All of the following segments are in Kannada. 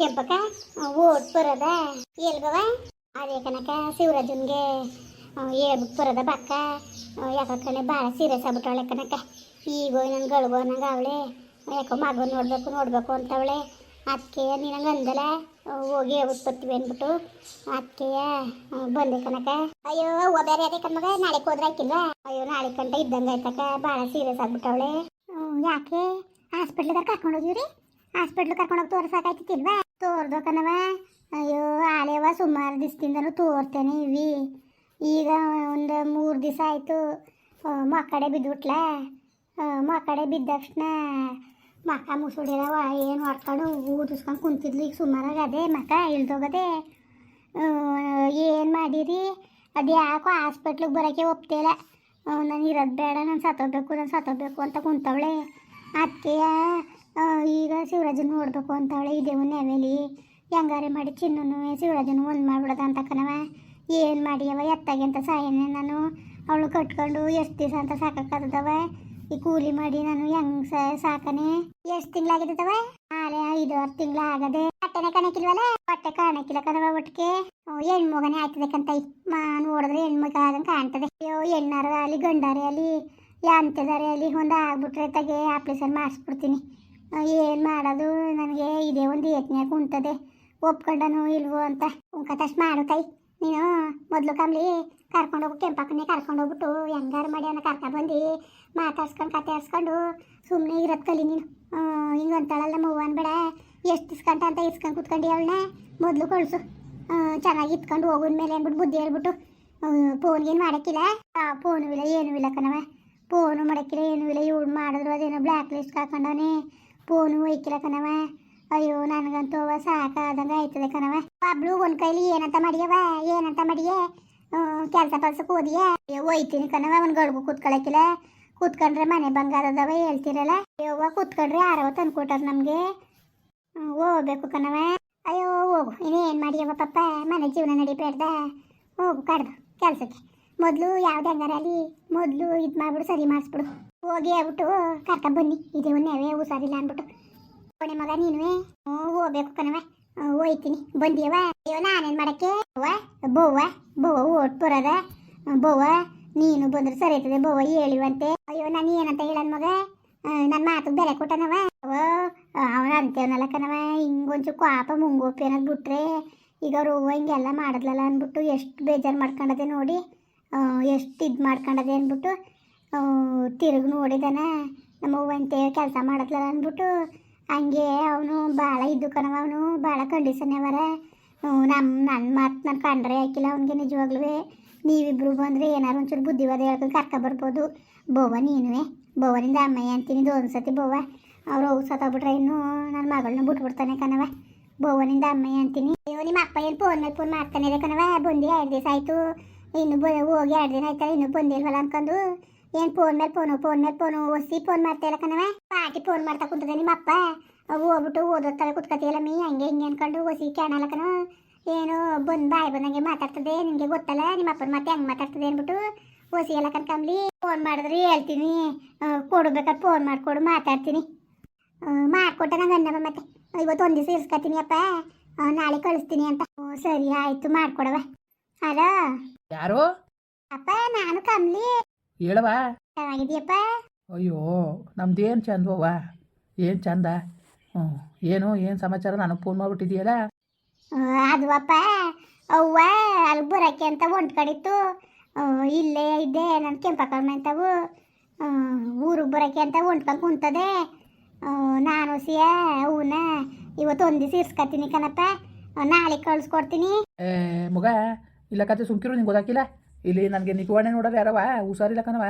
ಕೆಂಪಕ್ಕ? ಓಟ್ ಬರದ? ಎಲ್ಗವ ಅದೇ ಕನಕ ಶಿವರಾಜನ್ಗೆ ಹೇಳ್ಬಿಟ್ಟು ಬರದ ಬಕ್ಕ ಯಾಕಂದ್ರೆ ಭಾಳ ಸೀರಿಯಸ್ ಆಗ್ಬಿಟ್ಟವಳೆ ಕನಕ ಈಗ ನನ್ನ ಗಳಿಗೋ ನಂಗೆ ಅವಳೆ. ಯಾಕೋ ಮಗು ನೋಡಬೇಕು ನೋಡಬೇಕು ಅಂತವಳೆ. ಅದಕ್ಕೆ ನಿನಗೆ ಅಂದಲ್ಲ? ಹೋಗಿ ಬರ್ತೀವಿ ಅಂದ್ಬಿಟ್ಟು. ಅದಕ್ಕೆಯ ಬಂದೆ ಕನಕ ಅಯ್ಯೋ ಹೂವ ಬೇರೆ ಅದೇ ಕಣ್ಮಗ ನಾಳೆ ಹೋದ್ರೆ ಅಯ್ಯೋ, ನಾಳೆ ಕಂಟ ಇದ್ದಂಗೆ ಆಯ್ತಕ್ಕ. ಭಾಳ ಸೀರಿಯಸ್ ಆಗ್ಬಿಟ್ಟವಳೆ. ಯಾಕೆ? ಹಾಸ್ಪಿಟ್ಲಿಗೆ ಕರ್ಕೊಂಡು ಹೋಗಿವ್ರಿ? ಹಾಸ್ಪಿಟ್ಲ್ ಕರ್ಕೊಂಡು ಹೋಗಿ ತೋರ್ಬೇಕನವ? ಅಯ್ಯೋ, ಆಲೇವ ಸುಮಾರು ದಿವಸದಿಂದನೂ ತೋರ್ತೇನೆ ಇವಿ. ಈಗ ಒಂದು ಮೂರು ದಿವಸ ಆಯಿತು. ಮಕ್ಕಡೆ ಬಿದ್ದುಬಿಟ್ಲ ಮಕ್ಕಡೆ ಬಿದ್ದ ತಕ್ಷಣ ಮಕ್ಕ ಮುಸುಡಿರವ ಏನು ಹೊಡ್ಕೊಂಡು ಊದಿಸ್ಕೊಂಡು ಕುಂತಿದ್ಲು. ಈಗ ಸುಮಾರಾಗಿ ಅದೇ ಮಕ್ಕ, ಇಳ್ದೋಗದೆ. ಏನು ಮಾಡಿರಿ? ಅದು ಯಾಕೋ ಹಾಸ್ಪಿಟ್ಲಿಗೆ ಬರೋಕ್ಕೆ ಒಪ್ತಿಲ್ಲ ನಾನು ಇರೋದು ಬೇಡ, ನಾನು ಸತ್ತೋಗ್ಬೇಕು ನಾನು ಸತ್ತೋಗ್ಬೇಕು ಅಂತ ಕುಂತವಳೆ. ಅದಕ್ಕೆಯ ಈಗ ಶಿವರಾಜನ ನೋಡಬೇಕು ಅಂತಾಳೆ, ಈ ಒಂದು ನೆವೆಲಿ ಹೆಂಗಾರೆ ಮಾಡಿ ಚಿನ್ನನು ಶಿವರಾಜನ ಒಂದು ಮಾಡ್ಬಿಡೋದ ಅಂತ ಕಣವ ಏನು ಮಾಡಿಯವ ಎತ್ತಾಗೆ ಅಂತ ಸಾಯನೆ ನಾನು. ಅವಳು ಕಟ್ಕೊಂಡು ಎಷ್ಟು ದಿವಸ ಅಂತ ಸಾಕಾಗದವ ಈ ಕೂಲಿ ಮಾಡಿ ನಾನು ಹೆಂಗ್ ಸಾಕನೆ? ಎಷ್ಟು ತಿಂಗಳಾಗಿದ್ದವ ಆಲೆ ಐದು ಆರು ತಿಂಗಳ ಆಗದೆ. ಬಟ್ಟೆನೆ ಕಾಣಕ್ಕಿಲ್ವಲ್ಲ ಬಟ್ಟೆ ಕಾಣಕಿಲ್ಲ ಕದವ ಒಟ್ಟಿಗೆ ಹೆಣ್ಮಗನೇ ಆಯ್ತದೆ ಕಂತ ಮಾ, ನೋಡಿದ್ರೆ ಹೆಣ್ಮಗ ಆಗಂಗೆ ಕಾಣ್ತದೆ. ಅಯ್ಯೋ, ಹೆಣ್ಣಾರ ಅಲ್ಲಿ, ಗಂಡಾರೆ ಅಲ್ಲಿ ಯಾಂತದಾರೆ ಅಲ್ಲಿ, ಒಂದು ಆಗ್ಬಿಟ್ರೆ ತಗೆ, ಆಪ್ರೇಷನ್ ಮಾಡಿಸ್ಬಿಡ್ತೀನಿ. ಏನು ಮಾಡೋದು? ನನಗೆ ಇದೇ ಒಂದು ಯತ್ನೆ ಕುಂತದೆ. ಒಪ್ಕೊಂಡನು ಇಲ್ವೋ ಅಂತ. ಉಂಕತಷ್ಟು ಮಾಡು ಕೈ ನೀನು ಮೊದಲು ಕಮ್ಲಿ ಕರ್ಕೊಂಡೋಗು ಕೆಂಪಕ್ಕನೇ ಕರ್ಕೊಂಡೋಗ್ಬಿಟ್ಟು ಹೆಂಗಾರು ಮಾಡಿ ಅವನ ಕರ್ಕೊಂಡ್ಬಂದು ಮಾತಾಡ್ಸ್ಕೊಂಡು ಕತೆ ಆಡ್ಸ್ಕೊಂಡು ಸುಮ್ಮನೆ ಇರೋದು ಕಲಿ ನೀನು. ಹಿಂಗೆ ಅಂತಾಳಲ್ಲ ಮವ್ವ ಅನ್ಬೇಡ ಎಷ್ಟು ಇಸ್ಕೊಂಡ ಅಂತ ಇಸ್ಕೊಂಡು ಕುತ್ಕೊಂಡು ಅವಳನ್ನ ಮೊದಲು ಕಳಿಸು. ಚೆನ್ನಾಗಿ ಇತ್ಕೊಂಡು ಹೋಗೋದ ಮೇಲೆ ಅಂದ್ಬಿಟ್ಟು ಬುದ್ಧಿ ಹೇಳ್ಬಿಟ್ಟು ಫೋನ್ಗೇನು ಮಾಡೋಕ್ಕಿಲ್ಲ. ಫೋನು ಇಲ್ಲ, ಏನೂ ಇಲ್ಲ ಕಣವ ಫೋನು ಮಾಡೋಕ್ಕಿಲ್ಲ, ಏನೂ ಇಲ್ಲ. ಇವ್ಳು ಮಾಡಿದ್ರು ಅದೇನೋ ಬ್ಲ್ಯಾಕ್ ಲಿಸ್ಟ್ ಹಾಕೊಂಡವನೇ. ಫೋನು ಒಯ್ಕಿಲ್ಲ ಕಣವ ಅಯ್ಯೋ, ನನಗಂತೂ ಅವ ಸಾಕಾದಂಗೆ ಆಯ್ತದೆ ಕಣವ ಒಬ್ಳು ಒಂದ್ ಕೈಲಿ ಏನಂತ ಮಾಡಿಯವ ಏನಂತ ಮಾಡಿಯ? ಕೆಲಸ ಪಲ್ಸಕ್ಕೆ ಅಯ್ಯೋ, ಒಯ್ತೀನಿ ಕಣವ ಒಂದು ಗಡ್ಗು ಕೂತ್ಕೊಳಕಿಲ್ಲ. ಕೂತ್ಕೊಂಡ್ರೆ ಮನೆ ಬಂಗಾರದವ ಹೇಳ್ತಿರಲ್ಲ? ಅಯ್ಯೋವ ಕೂತ್ಕೊಂಡ್ರೆ ಯಾರವ ತಂದು ಕೊಟ್ಟಾರ ನಮಗೆ. ಹೋಗ್ಬೇಕು ಕಣವ ಅಯ್ಯೋ, ಹೋಗು. ಇನ್ನೇನು ಮಾಡಿಯವ ಪಪ್ಪ ಮನೆ ಜೀವನ ನಡಿಬೇಡ್ದ. ಹೋಗು, ಕಡ್ದು ಕೆಲಸಕ್ಕೆ. ಮೊದಲು ಯಾವ್ದು ಹಂಗಾರಲ್ಲಿ ಮೊದಲು ಇದು ಮಾಡ್ಬಿಡು, ಸರಿ ಮಾಡಿಸ್ಬಿಡು. ಹೋಗಿ ಹೇಳ್ಬಿಟ್ಟು ಕರ್ಕ ಬನ್ನಿ. ಇದೇ ಒಂದು ಹುಷಾರಿಲ್ಲ ಅಂದ್ಬಿಟ್ಟು. ಕೊನೆ ಮಗ, ನೀನುವೆ? ಹೋಗ್ಬೇಕು ಕಣವ ಹೋಯ್ತೀನಿ. ಬಂದಿಯವ ಅಯ್ಯೋ, ನಾನೇನು ಮಾಡಕ್ಕೆ? ಬೋವ ಬೋವ ಓಟ್ ಬರೋದ? ಬೋವ ನೀನು ಬಂದ್ರೆ ಸರಿ ಆಯ್ತದೆ ಬೋವ ಹೇಳಿವಂತೆ. ಅಯ್ಯೋ, ನಾನು ಏನಂತ ಹೇಳನ್ ಮಗ? ನನ್ನ ಮಾತು ಬೆಲೆ ಕೊಟ್ಟನವ ಅವ ಅವನ ಅಂತೇವನಲ್ಲ ಕಣವ ಹಿಂಗೊಂಚು ಕ್ವಾಪ ಮುಂಗೋಪಿ ಅನ್ನೋದು ಬಿಟ್ರೆ ಈಗ ಅವ್ರು ಹಿಂಗೆಲ್ಲ ಮಾಡಿದ್ಲಲ್ಲ ಅಂದ್ಬಿಟ್ಟು ಎಷ್ಟು ಬೇಜಾರು ಮಾಡ್ಕೊಂಡದೆ ನೋಡಿ. ಎಷ್ಟು ಇದು ಮಾಡ್ಕೊಂಡದೆ ಅಂದ್ಬಿಟ್ಟು ತಿರುಗಿ ನೋಡಿದಾನೆ ನಮ್ಮ ಹೇಳಿ ಕೆಲಸ ಮಾಡತ್ಲಲ್ಲ ಅಂದ್ಬಿಟ್ಟು, ಹಂಗೆ ಅವನು ಭಾಳ ಇದ್ದು ಕಣವ ಅವನು ಭಾಳ ಕಂಡೀಷನ್ ಅವರ. ನಮ್ಮ ನನ್ನ ಮಾತು ನಾನು ಕಂಡ್ರೆ ಹಾಕಿಲ್ಲ ಅವನಿಗೆ ನಿಜವಾಗ್ಲೂ ನೀವಿಬ್ರು ಬಂದರೆ ಏನಾರು ಒಂಚೂರು ಬುದ್ಧಿವಾದ ಹೇಳ್ಕೊಂಡು ಕರ್ಕ ಬರ್ಬೋದು. ಬೋವ ನೀನುವೆ. ಬೋವನಿಂದ ಅಮ್ಮಯ್ಯ ಅಂತೀನಿ ಒಂದು ಸತಿ ಬವ್ವ. ಅವ್ರು ಹೋಗಿ ಸತ್ತೋಗ್ಬಿಟ್ರೆ ಇನ್ನೂ ನನ್ನ ಮಗಳನ್ನ ಬಿಟ್ಬಿಡ್ತಾನೆ ಕಣವ ಬವ್ವನಿಂದ ಅಮ್ಮಯ್ಯ ಅಂತೀನಿ. ಅಯ್ಯೋ, ನಿಮ್ಮ ಅಪ್ಪ ಏನು ಫೋನ್ ಮೇಲೆ ಫೋನ್ ಮಾಡ್ತಾನೆ ಕಣವ ಬಂದು ಎರಡು ದಿವಸ ಆಯಿತು. ಇನ್ನು ಬ ಹೋಗಿ ಎರಡು ದಿನ ಆಯ್ತಲ್ಲ, ಇನ್ನೂ ಬಂದಿಲ್ವಲ್ಲ ಅನ್ಕೊಂಡು? ಏನು ಫೋನ್ ಮೇಲೆ ಫೋನು ಫೋನ್ ಮೇಲೆ ಫೋನು ಒಸಿ ಫೋನ್ ಮಾಡ್ತಾ ಇಲ್ಲ ಕಣವ ಪಾಟಿ ಫೋನ್ ಮಾಡ್ತಾ ಕುಂತದೆ ನಿಮ್ಮಪ್ಪ ಹೋಗ್ಬಿಟ್ಟು ಓದೋತ್ತಾರೆ ಕುತ್ಕತಿಯಲ್ಲ ಮೀ, ಹಂಗೆ ಹಿಂಗೆ ಅನ್ಕೊಂಡು ಒಸಿ ಕ್ಯಾನಲ್ಲ ಕಣ. ಏನು ಬಂದು ಬಾಯಿ ಬಂದಂಗೆ ಮಾತಾಡ್ತದೆ ನಿಮಗೆ ಗೊತ್ತಲ್ಲ, ನಿಮ್ಮ ಅಪ್ಪನ ಮತ್ತೆ ಹೆಂಗೆ ಮಾತಾಡ್ತದೆ ಅಂದ್ಬಿಟ್ಟು ಒಸಿ ಎಲ್ಲ ಕನ್ಕಂಬ್ಲಿ ಫೋನ್ ಮಾಡಿದ್ರೆ ಹೇಳ್ತೀನಿ. ಕೊಡ್ಬೇಕಾದ್ರೆ ಫೋನ್ ಮಾಡಿಕೊಡು ಮಾತಾಡ್ತೀನಿ. ಮಾಡಿಕೊಟ್ಟೆ ನಂಗೆ ಮತ್ತೆ. ಇವತ್ತು ಒಂದು ದಿವಸ ಇರ್ಸ್ಕೊತೀನಿ ಅಪ್ಪ. ನಾಳೆ ಕಳಿಸ್ತೀನಿ ಅಂತ. ಸರಿ, ಆಯಿತು ಮಾಡ್ಕೊಡವ ಹಲೋ ಯಾರು? ಅಪ್ಪ ನಾನು ಕಮ್ಲಿ. ಹೇಳವ ಚೆನ್ನಾಗಿದೆಯಪ್ಪ ಅಯ್ಯೋ ನಮ್ದೇನು ಚಂದವ್ವ ಏನು ಚಂದ? ಹ್ಞೂ ಏನು ಏನು ಸಮಾಚಾರ? ನನಗೆ ಫೋನ್ ಮಾಡಿಬಿಟ್ಟಿದೆಯಲ್ಲ? ಅದು ಅಪ್ಪ ಅವ್ವ ಅಲ್ಲಿ ಬರೋಕ್ಕೆ ಅಂತ ಒಂದ್ ಕಡಿತ್ತು ಇಲ್ಲೇ ಇದ್ದೆ ನನ್ನ ಕೆಂಪಕಮ್ಮ ಅಂತವು. ಊರಿಗೆ ಬರೋಕ್ಕೆ ಅಂತ ಹೊಂಟ್ಕೊಂಡು ಕುಂತದೆ. ನಾನು ಸಿಯ ಅವನ್ನ ಇವತ್ತು ಒಂದು ದಿವಸ ಇರ್ಸ್ಕೊತೀನಿ ಕಣಪ್ಪ. ನಾಳೆ ಕಳ್ಸ್ಕೊಡ್ತೀನಿ. ಏ ಮಗ ಇಲ್ಲ ಕತೆ ಸುಮ್ಕಿರು, ನಿಂಗೆ ಗೊತ್ತಾಕಿಲ್ಲ? ಇಲ್ಲಿ ನನಗೆ ನಿಕ್ವಾಣೆ ನೋಡೋರು ಯಾರವ? ಹುಷಾರಿಲ್ಲ ಕಣವ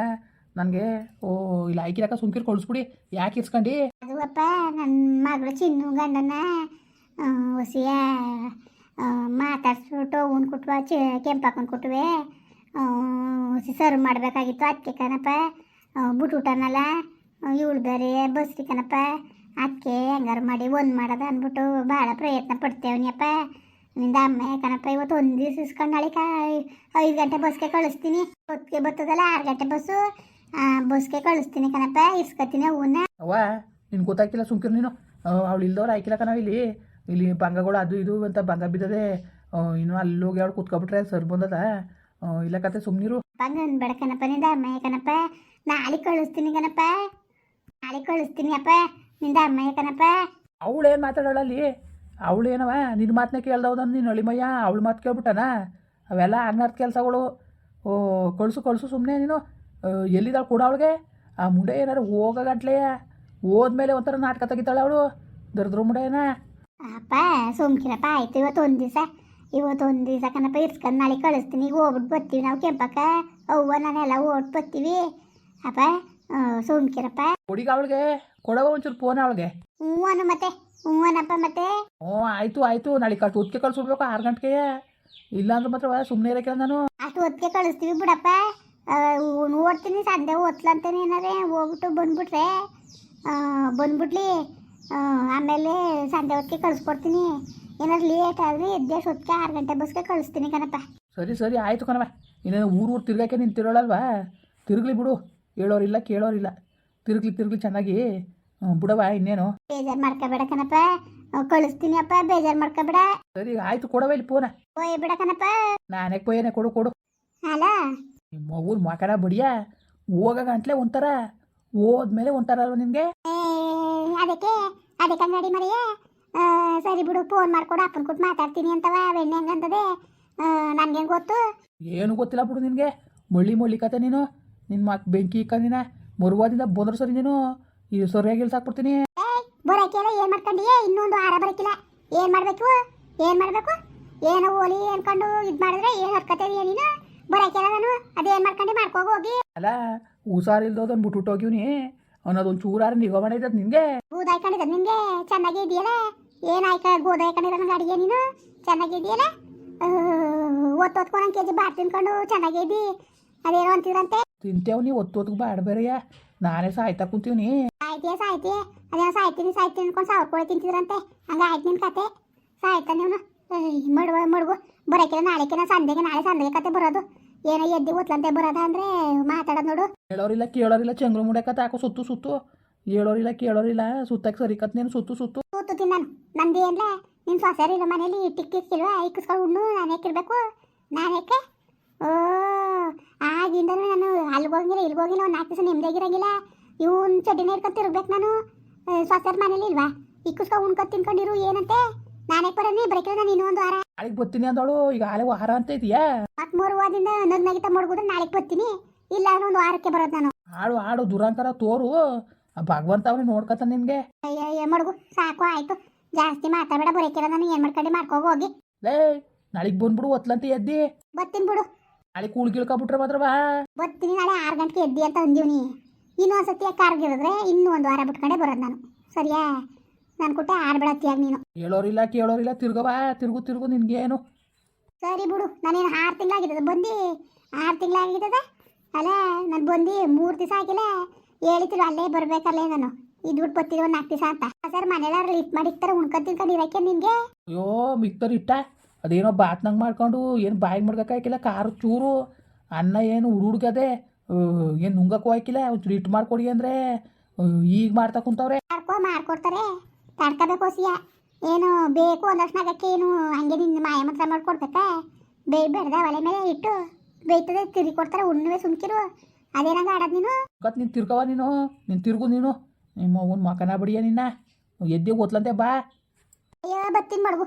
ನನಗೆ, ಓ, ಇಲ್ಲ ಆಯ್ಕಿರಕ ಸುಮ್ಕಿರು ಕಳಿಸ್ಬಿಡಿ. ಯಾಕೆ ಇರ್ಸ್ಕೊಂಡು? ಅದು ಅಪ್ಪ ನನ್ನ ಮಗಳು ಚಿನ್ನು ಗಂಡನ ಹೊಸಿಯ ಮಾತಾಡ್ಸ್ಬಿಟ್ಟು ಅವ್ನು ಕೊಟ್ವ, ಚಿ ಹಾಕೊಂಡು ಕೊಟ್ವೆ. ಹೊಸಿ ಸರ್ವ್ ಮಾಡಬೇಕಾಗಿತ್ತು ಅದಕ್ಕೆ ಕಣಪ್ಪ. ಬಿಟ್ಬಿಟ್ಟನಲ್ಲ ಇವಳು ಬೇರೆ ಬಸ್ರಿ ಕಣಪ್ಪ. ಅದಕ್ಕೆ ಹೆಂಗಾರು ಮಾಡಿ ಒಂದು ಮಾಡೋದು ಅಂದ್ಬಿಟ್ಟು ಭಾಳ ಪ್ರಯತ್ನ ಪಡ್ತೇವನಿಯಪ್ಪ. ನಿಂದ ಅಮ್ಮ ಕಣಪ್ಪ ಇವತ್ತು ಒಂದು ದಿವಸ ಇಸ್ಕೊಂಡು ನಾಳೆ ಐದು ಗಂಟೆ ಬಸ್ಗೆ ಕಳಿಸ್ತೀನಿ. ಹೊತ್ತಿಗೆ ಬರ್ತದಲ್ಲ ಆರು ಗಂಟೆ ಬಸ್ಸು. ಬಸ್ಗೆ ಕಳಿಸ್ತೀನಿ ಕಣಪ್ಪ ಇಸ್ಕೊತೀನಿ ಅವನ್ನ ಅವ್ವ ನಿನ್ ಗೊತ್ತಾಗ್ತಿಲ್ಲ ಸುಮ್ಕಿರು ನೀನು. ಅವಳು ಇಲ್ದವ್ರು ಆಯ್ಕಿಲ್ಲ ಕಣ ಇಲ್ಲಿ. ಇಲ್ಲಿ ಬಂಗಗಳು ಅದು ಇದು ಅಂತ ಬಂಗ ಬಿದ್ದದೆ. ಇನ್ನು ಅಲ್ಲಿ ಹೋಗಿ ಅವಳು ಕುತ್ಕೊಬಿಟ್ರೆ ಸರ್ ಬಂದದ. ಇಲ್ಲ ಕತೆ ಸುಮ್ಮನಿರು ಬಂಗನ್ ಬೇಡ ಕಣಪ್ಪ ನಿಂದ ಅಮ್ಮ ಕಣಪ್ಪ. ನಾಳೆ ಕಳಿಸ್ತೀನಿ ಕಣಪ್ಪ. ನಾಳೆ ಕಳಿಸ್ತೀನಿ ಅಪ್ಪ ನಿಂದ ಅಮ್ಮ ಕಣಪ್ಪ. ಅವಳೇನು ಮಾತಾಡೋಳಲ್ಲಿ? ಅವಳೇನವ ನಿನ್ನ ಮಾತನ್ನ ಕೇಳ್ದವ್ದು ನೀನು, ಅಳಿಮಯ್ಯ? ಅವಳು ಮಾತು ಕೇಳ್ಬಿಟ್ಟನ? ಅವೆಲ್ಲ ಆಗ್ನಾರ್ದ ಕೆಲಸಗಳು. ಓ, ಕಳ್ಸು ಕಳ್ಸು ಸುಮ್ಮನೆ ನೀನು. ಎಲ್ಲಿದ್ದಾಳೆ ಕೂಡ ಅವಳಿಗೆ? ಆ ಮುಂಡೆ ಏನಾರು ಹೋಗೋ ಗಂಟ್ಲೆ ಹೋದ್ಮೇಲೆ ಒಂಥರ ನಾಟಕ ತೆಗಿತಾಳೆ ಅವಳು. ದರ್ದ್ರ ಮುಂಡೆ ಏನ? ಅಪ್ಪ, ಸುಮ್ಕಿರಪ್ಪ, ಆಯ್ತು, ಇವತ್ತು ಒಂದು ದಿವಸ. ಇವತ್ತು ಒಂದು ದಿವಸ ಕಣಪ್ಪ, ಇರ್ಸ್ಕೊಂಡು ನಾಳೆ ಕಳಿಸ್ತೀನಿ. ಈಗ ಹೋಗ್ಬಿಟ್ಟು ಬರ್ತೀವಿ ನಾವು ಕೆಂಪಕ್ಕ. ಅವ್ವ, ನಾನೆಲ್ಲ ಓಟ್ ಬರ್ತೀವಿ. ಅಪ್ಪ ಸುಮ್ಕಿರಪ್ಪ ಹುಡುಗ ಅವಳಿಗೆ? ಕೊಡವ ಒಂಚೂರು ಫೋನ್ ಅವಳಿಗೆ. ಹ್ಞೂ ಅನ್ನು ಮತ್ತೆ ಹ್ಞೂ ಅನ್ನಪ್ಪ ಮತ್ತೆ. ಹ್ಞೂ ಆಯ್ತು ಆಯ್ತು. ನಾಳೆ ಕಳ್ಸಿ ಉದ್ಕೆ ಕಳ್ಸಿಡ್ಬೇಕು ಆರು ಗಂಟೆಗೆ. ಇಲ್ಲಾಂದ್ರೆ ಮಾತ್ರ ಸುಮ್ಮನೆ ಇರೋಕೆ ನಾನು ಅಷ್ಟು ಹೊತ್ತಿಗೆ ಕಳಿಸ್ತೀವಿ ಬಿಡಪ್ಪ. ಆ, ನೋಡ್ತೀನಿ ಸಂಜೆ ಓದ್ಲಂತಾನೆ ಏನಾರೆ. ಹೋಗ್ಬಿಟ್ಟು ಬಂದ್ಬಿಟ್ರೆ ಆ, ಬಂದ್ಬಿಡ್ಲಿ. ಆ, ಆಮೇಲೆ ಸಂಜೆ ಹೊತ್ತಿಗೆ ಕಳಿಸ್ಕೊಡ್ತೀನಿ. ಏನಾದ್ರು ಲೇಟ್ ಆದರೆ ಎದ್ದೆ ಹೊತ್ತಿಗೆ ಆರು ಗಂಟೆ ಬಸ್ಗೆ ಕಳಿಸ್ತೀನಿ ಕಣಪ್ಪ. ಸರಿ ಸರಿ. ಆಯಿತು ಕಣವ ಇನ್ನೇನು ಊರು ಊರು ತಿರ್ಗಾಕೆ ನಿಂತಿರೋಳಲ್ವಾ? ತಿರುಗ್ಲಿ ಬಿಡು. ಹೇಳೋರಿಲ್ಲ ಕೇಳೋರಿಲ್ಲ. ತಿರುಗ್ಲಿ ತಿರುಗ್ಲಿ ಚೆನ್ನಾಗಿ ಬಿಡವ ಇನ್ನೇನು. ಬೇಜಾರು ಮಾಡ್ಕೋಬೇಡ ಕಣಪ್ಪ. ಕಳಿಸ್ತೀನಿ ಅಪ್ಪ ಬೇಜಾರು ಮಾಡ್ಕೋಬೇಡ. ಸರಿ ಆಯ್ತು ಕೊಡವ ಇಲ್ಲಿ ಫೋನ ಬಿಡ ಕಣಪ್ಪ. ನಾನೇ ಪೋಯೇನೆ ಕೊಡು ಕೊಡು. ಅಲ್ಲ ನಿಮ್ಮ ಅವ್ರ ಮಕನ ಬಡಿಯ ಹೋಗ ಗಂಟ್ಲೆ ಒಂಥರ ಹೋದ್ಮೇಲೆ ಒಂಥರ ಅಲ್ವ ನಿನಗೆ ಏ, ಅದಕ್ಕೆ ಅದಕ್ಕೆ ಅಂಗಡಿ ಮರಿಯ ಸರಿ ಬಿಡು ಫೋನ್ ಮಾಡ್ಕೊಡು ಅಪ್ಪನ ಕೊಟ್ಟು ಮಾತಾಡ್ತೀನಿ ಅಂತವ ಬೆಣ್ಣೆ ಹಂಗಂತದೆ ನನಗೆ ಗೊತ್ತು? ಏನು ಗೊತ್ತಿಲ್ಲ ಬಿಡು ನಿನಗೆ. ಮಳ್ಳಿ ಮಳ್ಳಿ ಕತೆ ನೀನು. ನಿನ್ನ ಮಕ್ ಬೆಂಕಿ ಇಕ್ಕಂದಿನ ಮುರುವಾದಿಂದ ಬೋದ್ರ ಸರಿ ನೀನು. ಇದು ಸರಿಯಾಗಿ ಇಳ್ಸಾಕ್ಬಿಡ್ತೀನಿ ಬರೋಕೆಲ್ಲ ಏನ್ ಮಾಡ್ಕೊಂಡಿಯೇ ಇನ್ನೊಂದು ಆರ ಬರಕಿಲ್ಲ. ಏನ್ ಮಾಡಬೇಕು? ಏನ್ ಮಾಡಬೇಕು? ಏನೋ ಓಲಿ ಅನ್ಕೊಂಡು ಇದ್ ಮಾಡಿದ್ರೆ ಏನ್ ಹರ್ಕತೇವಿ ನೀನು? ಬರಕಿಲ್ಲ ನಾನು. ಅದೇನ್ ಮಾಡ್ಕೊಂಡು? ಮಾಡ್ಕೋಗಿ ಹೋಗಿ. ಅಲ್ಲ ಹುಷಾರಿಲ್ದೋದನ್ ಬಿಟ್ಬಿಟ್ಟು ಹೋಗಿವ್ನಿ. ಅನ್ನೋದೊಂದು ಚೂರಾರು ನಿಗೋ ಮಾಡಿದ್ದದು ನಿನಗೆ. ಗೂದ ಹಾಕೊಂಡಿದ್ದ ನಿಂಗೆ ಚೆನ್ನಾಗಿ ಇದೆಯಲ್ಲ? ಏನ್ ಆಯ್ಕ ಗೋದ ಹಾಕೊಂಡಿರೋ ನಂಗೆ ಅಡಿಗೆ ನೀನು? ಚೆನ್ನಾಗಿ ಇದೆಯಲ್ಲ? ಒತ್ತೊತ್ಕೊ ನಂಗೆ ಕೆ ಜಿ ಬಾರ್ ತಿನ್ಕೊಂಡು ಚೆನ್ನಾಗಿ ಇದ್ದಿ. ಅದೇನೋ ಅಂತಿದ್ರಂತೆ. ತಿಂತೇವ್ ನೀ ಒತ್ತು ಹೊತ್ತಿಗೆ ಬಾಡ ಬೇರೆಯ ನಾನೇ ಸಾಯ್ತಾ ಕುಂತೀವ್ನಿ ಸಾಯ್ತೀಯ ಸಾಯ್ತಿ ಅದೇನೋ ಸಾಯ್ತೀನಿ ಸಾಯ್ತೀನಿ ಅನ್ಕೊಂಡು ಸಾವಿರ ಕೋಳಿ ತಿಂತಿದ್ರಂತೆ ಹಂಗ ಆಯ್ತು ನಿನ್ ಕತೆ ಸಾಯ್ತಾ ನೀವು ಮಡುವ ಮಡುಗು ಬರೋಕಿಲ್ಲ ನಾಳೆಕಿನ ಸಂಧೆಗೆ ನಾಳೆ ಸಂಧೆಗೆ ಕತೆ ಬರೋದು ಏನೋ ಎದ್ದಿ ಓದ್ಲಂತೆ ಬರೋದ ಅಂದ್ರೆ ಮಾತಾಡೋದು ನೋಡು ಹೇಳೋರಿಲ್ಲ ಕೇಳೋರಿಲ್ಲ ಚಂಗ್ರು ಮುಡ್ಯಾಕತ್ತ ಹಾಕೋ ಸುತ್ತು ಸುತ್ತು ಹೇಳೋರಿಲ್ಲ ಕೇಳೋರಿಲ್ಲ ಸುತ್ತಕ್ಕೆ ಸರಿಕತ್ ನೀನು ಸುತ್ತು ಸುತ್ತು ಸುತ್ತು ತಿನ್ನಾನು ನಂದೇನ್ಲ ನಿನ್ ಸೊಸೆರಿಲ್ಲ ಮನೇಲಿ ಟಿಕ್ ಇಕ್ಕಿಲ್ವಾ ಇಕ್ಕಿಸ್ಕೊಂಡು ಉಣ್ಣು ನಾನು ಹೇಗಿರ್ಬೇಕು ನಾನು ಯಾಕೆ ಓ ಆಗಿಂದನೂ ನಾನು ಅಲ್ಲಿಗೆ ಹೋಗಿಲ್ಲ ಇಲ್ಲಿಗೆ ಹೋಗಿಲ್ಲ ಒಂದು ನಾಲ್ಕು ದಿವಸ ನೆಮ್ಮದಿಯಾಗಿರಂಗಿಲ್ಲ ಇವನ್ ಚಡ್ಡಿನ ಇಟ್ಕೊಂಡು ತಿರ್ಬೇಕು ನಾನು. ಸ್ವಸರ್ ಮನೇಲಿ ಇಲ್ವಾ? ಇಕ್ಕಿಸ್ಕೊಂಡು ಉಣ್ಕೊಂಡು ತಿನ್ಕೊಂಡಿರು ಏನಂತೆ? ನಾನೇ ಪರನೇ ಬರಕಿಲ್ಲ ನಾನು ಇನ್ನೊಂದು ವಾರ. ನಾಳೆಗೆ ಬರ್ತೀನಿ ಅಂದಳು ಈಗ ಆಳೆ ವಾರ ಅಂತ ಇದೆಯಾ? ಮತ್ತೆ ಮೂರು ವಾರದಿಂದ ನಗ್ ನಗಿತ ಮಡ್ಗುದ್ರೆ ನಾಳೆಗೆ ಬರ್ತೀನಿ. ಇಲ್ಲ ಅಂದ್ರೆ ಒಂದು ವಾರಕ್ಕೆ ಬರೋದು ನಾನು. ಆಡು ಆಡು ದುರಂತರ ತೋರು. ಆ ಭಗವಂತ ಅವನೇ ನೋಡ್ಕೊತ ನಿಮ್ಗೆ ಅಯ್ಯ ಮಡ್ಗು ಸಾಕು ಆಯ್ತು. ಜಾಸ್ತಿ ಮಾತಾಡಬೇಡ ಬರಕಿಲ್ಲ ನಾನು ಏನ್ ಮಾಡ್ಕೊಂಡು ಮಾಡ್ಕೋಗಿ ಹೋಗಿ. ಲೇ ನಾಳೆಗೆ ಬಂದ್ಬಿಡು ಒತ್ಲಂತ ಎದ್ದಿ. ಬರ್ತೀನಿ ಬಿಡು. ನಾಳೆ ಕೂಳ್ ಕೀಳ್ಕೊಬಿಟ್ರೆ ಮಾತ್ರ ಬಾ. ಬರ್ತೀನಿ ನಾಳೆ ಆರು ಗಂಟೆಗೆ ಎದ್ದಿ ಅಂತ ಅಂದೀವ್ನಿ ಇನ್ನೊಂದು ಸತಿ ಕಾರ್ಗಿರಿದ್ರೆ ಇನ್ನೂ ಒಂದು ವಾರ ಬಿಟ್ಕೊಂಡೆ ಬರೋದು ನಾನು. ಸರಿಯಾ? ನಾನು ಕೊಟ್ಟೆ ಆಡ್ಬೇಡತ್ತಿಯಾಗ ನೀನು. ಹೇಳೋರಿಲ್ಲ ಕೇಳೋರಿಲ್ಲ ಬಾ ತಿರುಗು ತಿರುಗು ನಿನ್ಗೇನು. ಸರಿ ಬಿಡು ನಾನೇನು ಆರು ತಿಂಗಳಾಗಿದ್ದದ? ಬಂದು. ಆರು ತಿಂಗಳಾಗಿದ್ದದ? ಅಲ್ಲ ನಾನು ಬಂದು ಮೂರು ದಿವಸ ಆಗಿಲ್ಲ. ಹೇಳಿದ್ರು ಅಲ್ಲೇ ಬರ್ಬೇಕಲ್ಲೇ ನಾನು. ಇದ್ಬಿಟ್ಟು ಬರ್ತಿದ್ದೆ ಒಂದು ನಾಲ್ಕು ದಿವಸ ಅಂತ. ಸರ್ ಮನೆಯಲ್ಲ ಲಿಫ್ಟ್ ಮಾಡಿರ್ತಾರೆ ಉಣ್ಕೊಂಡು ತಿನ್ಕೊಂಡು ಇರಕ್ಕೆ ನಿನಗೆ? ಅಯ್ಯೋ ಮಿಕ್ತರ್ ಇಟ್ಟ. ಅದೇನೋ ಬಾತ್ನಂಗೆ ಮಾಡ್ಕೊಂಡು ಏನು ಬಾಯಿಗೆ ಮಾಡ್ಬೇಕಾಕಿಲ್ಲ ಕಾರು ಚೂರು ಅನ್ನ ಏನು ಹುಡುಗದೆ ಏನು ನುಂಗಕ್ಕೂ ಹಾಕಿಲ್ಲ ಒಂಚೂರು ಇಟ್ಟು ಮಾಡ್ಕೊಡಿ ಅಂದರೆ ಈಗ ಮಾಡ್ತಾ ಕುಂತವ್ರೆ. ಮಾಡ್ಕೋ ಮಾಡ್ಕೊಡ್ತಾರೆ. ತಡ್ಕೋಬೇಕು ಸಿಯ ಏನು ಬೇಕು ಒಂದಷ್ಟು ಏನು ಹಂಗೆ ನಿನ್ನ ಮಾಯ ಮಂತ್ರ ಮಾಡ್ಕೊಡ್ಬೇಕಾ ಬೇಯ್ ಬೆಡ್ದ ಒಲೆ ಮೇಲೆ ಇಟ್ಟು ಬೇಯ್ತದೆ ತಿರುಗಿ ಕೊಡ್ತಾರೆ ಉಣ್ಣುವೆ ಸುಮ್ಕಿರು. ಅದೇನಂಗ ಆಡೋದು ನೀನು? ಗೊತ್ತು ನೀನು ತಿರ್ಗವ ನೀನು ನೀನು ತಿರುಗು ನೀನು. ನಿಮ್ಮ ಅವ್ನ ಮಕನ ಬಿಡಿಯ ನಿನ್ನ. ಎದ್ದೆ ಓದ್ಲಂತೆ ಬಾ. ಅಯ್ಯೋ ಬತ್ತೀನಿ ಮಡ್ಗು.